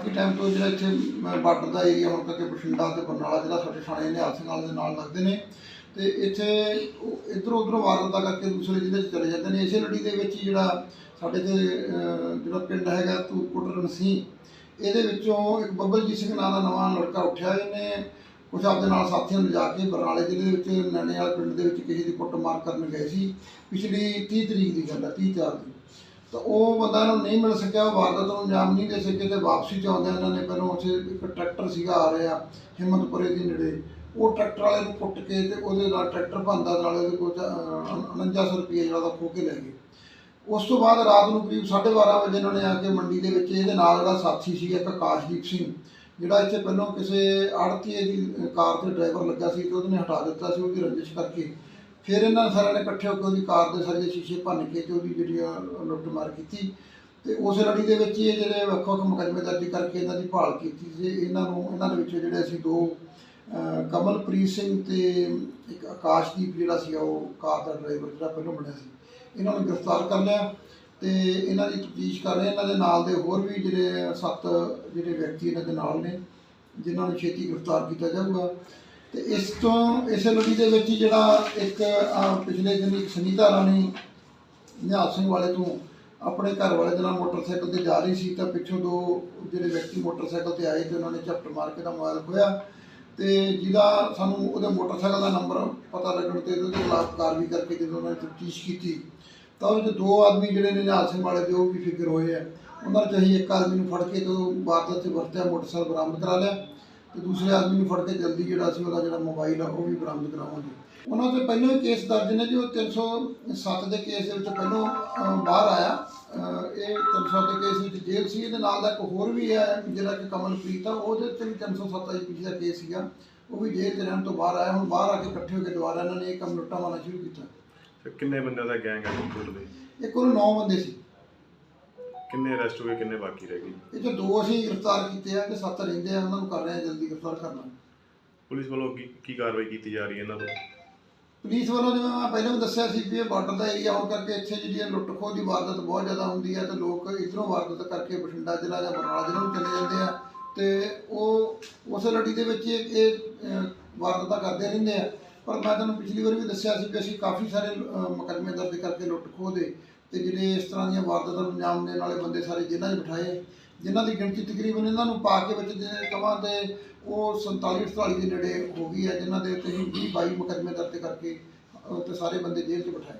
ਬਾਕੀ ਟਾਈਮ ਤੋਂ ਜਿਹੜਾ ਇੱਥੇ ਬਾਰਡਰ ਦਾ ਏਰੀਆ ਹੋਣ ਕਰਕੇ ਬਠਿੰਡਾ ਤੇ ਬਰਨਾਲਾ ਜਿਹੜਾ ਸਾਡੇ ਥਾਣੇ ਨਿਹਾਲ ਸਿੰਘ ਵਾਲੇ ਦੇ ਨਾਲ ਲੱਗਦੇ ਨੇ। ਤੇ ਇੱਥੇ ਇਧਰੋਂ ਉਧਰੋਂ ਵਾਰਦਾ ਕਰਕੇ ਦੂਸਰੇ ਜ਼ਿਲ੍ਹੇ 'ਚ ਚਲੇ ਜਾਂਦੇ ਨੇ। ਇਸੇ ਲੜੀ ਦੇ ਵਿੱਚ ਹੀ ਜਿਹੜਾ ਸਾਡੇ ਤੇ ਜਿਹੜਾ ਪਿੰਡ ਹੈਗਾ ਤੂਪੁਰ ਰਣਸੀ, ਇਹਦੇ ਵਿੱਚੋਂ ਇੱਕ ਬੱਬਲਜੀਤ ਸਿੰਘ ਨਾਂ ਦਾ ਨਵਾਂ ਲੜਕਾ ਉੱਠਿਆ। ਇਹਨੇ ਕੁਝ ਆਪਦੇ ਨਾਲ ਸਾਥੀਆਂ ਨੂੰ ਜਾ ਕੇ ਬਰਨਾਲੇ ਜ਼ਿਲ੍ਹੇ ਦੇ ਵਿੱਚ ਨੈਣੇਵਾਲ ਪਿੰਡ ਦੇ ਵਿੱਚ ਕਿਸੇ ਦੀ ਕੁੱਟਮਾਰ ਕਰਨ ਗਏ ਸੀ। ਪਿਛਲੀ 30 ਤਰੀਕ ਦੀ ਗੱਲ ਹੈ 30 ਚਾਰ ਦੀ। ਤਾਂ ਉਹ ਬੰਦਾ ਨੂੰ ਨਹੀਂ ਮਿਲ ਸਕਿਆ, ਉਹ ਵਾਰਦਾਤ ਨੂੰ ਅੰਜਾਮ ਨਹੀਂ ਦੇ ਸਕੇ ਤੇ ਵਾਪਸੀ ਚ ਆਉਂਦੇ ਇਹਨਾਂ ਨੇ ਪਹਿਲਾਂ ਉੱਥੇ ਇੱਕ ਟਰੈਕਟਰ ਸੀਗਾ ਆ ਰਿਹਾ, ਹਿੰਮਤਪੁਰੇ ਦੇ ਨੇੜੇ। ਉਹ ਟਰੈਕਟਰ ਵਾਲੇ ਨੂੰ ਕੁੱਟ ਕੇ ਤੇ ਉਹਦੇ ਨਾਲ ਟਰੈਕਟਰ ਭੰਦਾ ਨਾਲ ਉਹਦੇ ਕੋਲ 4900 ਰੁਪਏ ਜਿਹੜਾ ਉਹ ਖੋ ਕੇ ਲੈ ਗਏ। ਉਸ ਤੋਂ ਬਾਅਦ ਰਾਤ ਨੂੰ ਕਰੀਬ 12:30 ਵਜੇ ਉਹਨਾਂ ਨੇ ਆ ਕੇ ਮੰਡੀ ਦੇ ਵਿੱਚ ਇਹਦੇ ਨਾਲ ਜਿਹੜਾ ਸਾਥੀ ਸੀ ਇੱਕ ਆਕਾਸ਼ਦੀਪ ਸਿੰਘ, ਜਿਹੜਾ ਇੱਥੇ ਪਹਿਲਾਂ ਕਿਸੇ ਆੜਤੀਏ ਦੀ ਕਾਰ ਤੇ ਡਰਾਈਵਰ ਲੱਗਾ ਸੀ ਤੇ ਉਹਨੇ ਹਟਾ ਦਿੱਤਾ ਸੀ, ਉਹਦੀ ਰੰਜਿਸ਼ ਕਰਕੇ ਫਿਰ ਇਹਨਾਂ ਸਾਰਿਆਂ ਨੇ ਇਕੱਠੇ ਹੋ ਕੇ ਉਹਦੀ ਕਾਰ ਦੇ ਸਾਰੇ ਸ਼ੀਸ਼ੇ ਭੰਨ ਕੇ ਤੇ ਉਹਦੀ ਜਿਹੜੀ ਆ ਲੁੱਟ ਮਾਰ ਕੀਤੀ। ਤੇ ਉਸ ਲੜੀ ਦੇ ਵਿੱਚ ਹੀ ਇਹ ਜਿਹੜੇ ਵੱਖ ਵੱਖ ਮੁਕੱਦਮੇ ਦਰਜ ਕਰਕੇ ਇਹਨਾਂ ਦੀ ਭਾਲ ਕੀਤੀ ਸੀ। ਇਹਨਾਂ ਨੂੰ, ਇਹਨਾਂ ਦੇ ਵਿੱਚੋਂ ਜਿਹੜੇ ਅਸੀਂ ਦੋ ਕਮਲਪ੍ਰੀਤ ਸਿੰਘ ਤੇ ਇੱਕ ਆਕਾਸ਼ਦੀਪ ਜਿਹੜਾ ਸੀ, ਉਹ ਕਾਰ ਦਾ ਡਰਾਈਵਰ ਜਿਹੜਾ ਪਹਿਲਾਂ ਬਣਿਆ ਸੀ, ਇਹਨਾਂ ਨੂੰ ਗ੍ਰਿਫਤਾਰ ਕਰ ਲਿਆ ਤੇ ਇਹਨਾਂ ਦੀ ਤਫਤੀਸ਼ ਕਰ ਰਹੇ ਇਹਨਾਂ ਦੇ ਨਾਲ ਦੇ ਹੋਰ ਵੀ ਜਿਹੜੇ ਸੱਤ ਜਿਹੜੇ ਵਿਅਕਤੀ ਇਹਨਾਂ ਦੇ ਨਾਲ ਨੇ, ਜਿਨ੍ਹਾਂ ਨੂੰ ਛੇਤੀ ਗ੍ਰਿਫਤਾਰ ਕੀਤਾ ਜਾਊਗਾ। ਤੇ ਇਸ ਤੋਂ, ਇਸੇ ਲੜੀ ਦੇ ਵਿੱਚ ਜਿਹੜਾ ਇੱਕ ਪਿਛਲੇ ਦਿਨ ਇੱਕ ਸੁਨੀਤਾ ਰਾਣੀ ਨਿਹਾਲ ਸਿੰਘ ਵਾਲੇ ਤੋਂ ਆਪਣੇ ਘਰ ਵਾਲੇ ਦੇ ਨਾਲ ਮੋਟਰਸਾਈਕਲ ਤੇ ਜਾ ਰਹੀ ਸੀ, ਤਾਂ ਪਿੱਛੋਂ ਦੋ ਜਿਹੜੇ ਵਿਅਕਤੀ ਮੋਟਰਸਾਈਕਲ ਤੇ ਆਏ ਤੇ ਉਹਨਾਂ ਨੇ ਝਪਟ ਮਾਰ ਕੇ ਦਾ ਮੋਬਾਈਲ ਖੋਇਆ ਤੇ ਜਿਹਦਾ ਸਾਨੂੰ ਉਹਦੇ ਮੋਟਰਸਾਈਕਲ ਦਾ ਨੰਬਰ ਪਤਾ ਲੱਗਣ ਤੇ ਉਹਦੇ ਖਿਲਾਫ ਕਾਰਵਾਈ ਕਰਕੇ ਜਦੋਂ ਉਹਨਾਂ ਨੇ ਤਫਤੀਸ਼ ਕੀਤੀ, ਤਾਂ ਉਹਦੇ 'ਚ ਦੋ ਆਦਮੀ ਜਿਹੜੇ ਨੇ ਨਿਹਾਲ ਸਿੰਘ ਵਾਲੇ ਦੇ ਉਹ ਵੀ ਫਿਕਰ ਹੋਏ ਆ। ਉਹਨਾਂ 'ਚ ਅਸੀਂ ਇੱਕ ਆਦਮੀ ਨੂੰ ਫੜ ਕੇ ਤੋਂ ਵਾਰਦਾਤ 'ਤੇ ਵਰਤਿਆ, ਮੋਟਰਸਾਈਕਲ ਬਰਾਮਦ ਕਰਾ ਲਿਆ। ਤੇ ਦੂਸਰੇ ਆਦਮੀ ਨੂੰ ਫੜ ਕੇ ਜਲਦੀ ਜਿਹੜਾ ਸੀ ਉਹਦਾ ਜਿਹੜਾ ਮੋਬਾਈਲ ਆ ਉਹ ਵੀ ਬਰਾਮਦ ਕਰਾਵਾਂਗੇ। ਉਹਨਾਂ ਤੇ ਪਹਿਲਾਂ ਹੀ ਕੇਸ ਦਰਜ ਨੇ ਜੀ ਉਹ 307 ਦੇ ਕੇਸ ਦੇ ਵਿੱਚ ਪਹਿਲਾਂ ਬਾਹਰ ਆਇਆ। ਇਹ 307 ਦੇ ਕੇਸ ਵਿੱਚ ਜੇਲ੍ਹ ਸੀ ਇਹਦੇ ਨਾਲ ਦਾ ਇੱਕ ਹੋਰ ਵੀ ਹੈ ਜਿਹੜਾ ਕਿ ਕਮਲਪ੍ਰੀਤ ਆ ਉਹਦੇ ਤੇ ਵੀ 307 ਆਈਪੀਸੀ ਦਾ ਕੇਸ ਸੀਗਾ। ਉਹ ਵੀ ਜੇਲ੍ਹ 'ਚ ਰਹਿਣ ਤੋਂ ਬਾਹਰ ਆਇਆ ਹੁਣ ਬਾਹਰ ਆ ਕੇ ਇਕੱਠੇ ਹੋ ਕੇ ਦੁਬਾਰਾ ਇਹਨਾਂ ਨੇ ਇਹ ਕੰਮ ਲੁੱਟਾ ਮਾਰਨਾ ਸ਼ੁਰੂ ਕੀਤਾ। ਤੇ ਕਿੰਨੇ ਬੰਦਿਆਂ ਦਾ ਗੈਂਗ ਹੈ ਟੋਟਲ ਇੱਕ ਉਹਨੂੰ 9 ਬੰਦੇ ਸੀ। ਕਿੰਨੇ ਅਰੈਸਟ ਹੋਏ ਕਿੰਨੇ ਬਾਕੀ ਰਹਿ ਗਏ? ਇਹ 'ਚੋਂ ਦੋ ਅਸੀਂ ਗ੍ਰਿਫਤਾਰ ਕੀਤੇ ਆ ਤੇ ਸੱਤ ਰਹਿੰਦੇ ਆ ਉਹਨਾਂ ਨੂੰ ਕਰ ਰਹੇ ਆ ਜਲਦੀ ਗ੍ਰਿਫਤਾਰ ਕਰਨਾ। ਪੁਲਿਸ ਵੱਲੋਂ ਕੀ ਕੀ ਕਾਰਵਾਈ ਕੀਤੀ ਜਾ ਰਹੀ ਹੈ ਇਹਨਾਂ ਤੋਂ? ਪੁਲਿਸ ਵੱਲੋਂ ਜਿਵੇਂ ਮੈਂ ਪਹਿਲਾਂ ਵੀ ਦੱਸਿਆ ਸੀ ਵੀ ਇਹ ਬਾਰਡਰ ਦਾ ਏਰੀਆ ਹੋਣ ਕਰਕੇ ਇੱਥੇ ਜਿਹੜੀ ਲੁੱਟ ਖੋਹ ਦੀ ਵਾਰਦਾਤ ਬਹੁਤ ਜ਼ਿਆਦਾ ਹੁੰਦੀ ਹੈ ਤੇ ਲੋਕ ਇਧਰੋਂ ਵਾਰਦਾਤ ਕਰਕੇ ਬਠਿੰਡਾ ਜ਼ਿਲ੍ਹਾ ਜਾਂ ਬਰਨਾਲਾ ਜ਼ਿਲ੍ਹਾ ਨੂੰ ਚਲੇ ਜਾਂਦੇ ਆ ਤੇ ਉਹ ਉਸ ਲੜੀ ਦੇ ਵਿੱਚ ਇਹ ਇਹ, ਵਾਰਦਾਤਾਂ ਕਰਦੇ ਰਹਿੰਦੇ ਆ। ਪਰ ਮੈਂ ਤੁਹਾਨੂੰ ਪਿਛਲੀ ਵਾਰ ਵੀ ਦੱਸਿਆ ਸੀ ਕਿ ਅਸੀਂ ਕਾਫੀ ਸਾਰੇ ਮੁਕੱਦਮੇ ਦਰਜ ਕਰਕੇ ਲੁੱਟ ਖੋਹ ਦੇ ਤੇ ਜਿਹੜੇ ਇਸ ਤਰ੍ਹਾਂ ਦੀਆਂ ਵਾਰਦਾਤਾਂ ਨੂੰ ਅੰਜਾਮ ਦੇਣ ਵਾਲੇ ਬੰਦੇ ਸਾਰੇ ਜੇਲ੍ਹਾਂ 'ਚ ਬਿਠਾਏ ਜਿਨ੍ਹਾਂ ਦੀ ਗਿਣਤੀ ਤਕਰੀਬਨ ਇਹਨਾਂ ਨੂੰ ਪਾ ਕੇ ਵਿੱਚ ਜੇ ਕਮਾਂ ਤੇ ਉਹ 47 48 ਦੇ ਨੇੜੇ ਹੋ ਗਈ ਹੈ ਜਿਨ੍ਹਾਂ ਦੇ ਉੱਤੇ ਅਸੀਂ 20 22 ਮੁਕੱਦਮੇ ਦਰਜ ਕਰਕੇ ਅਹ, ਤੇ ਸਾਰੇ ਬੰਦੇ ਜੇਲ੍ਹ 'ਚ ਬਿਠਾਏ।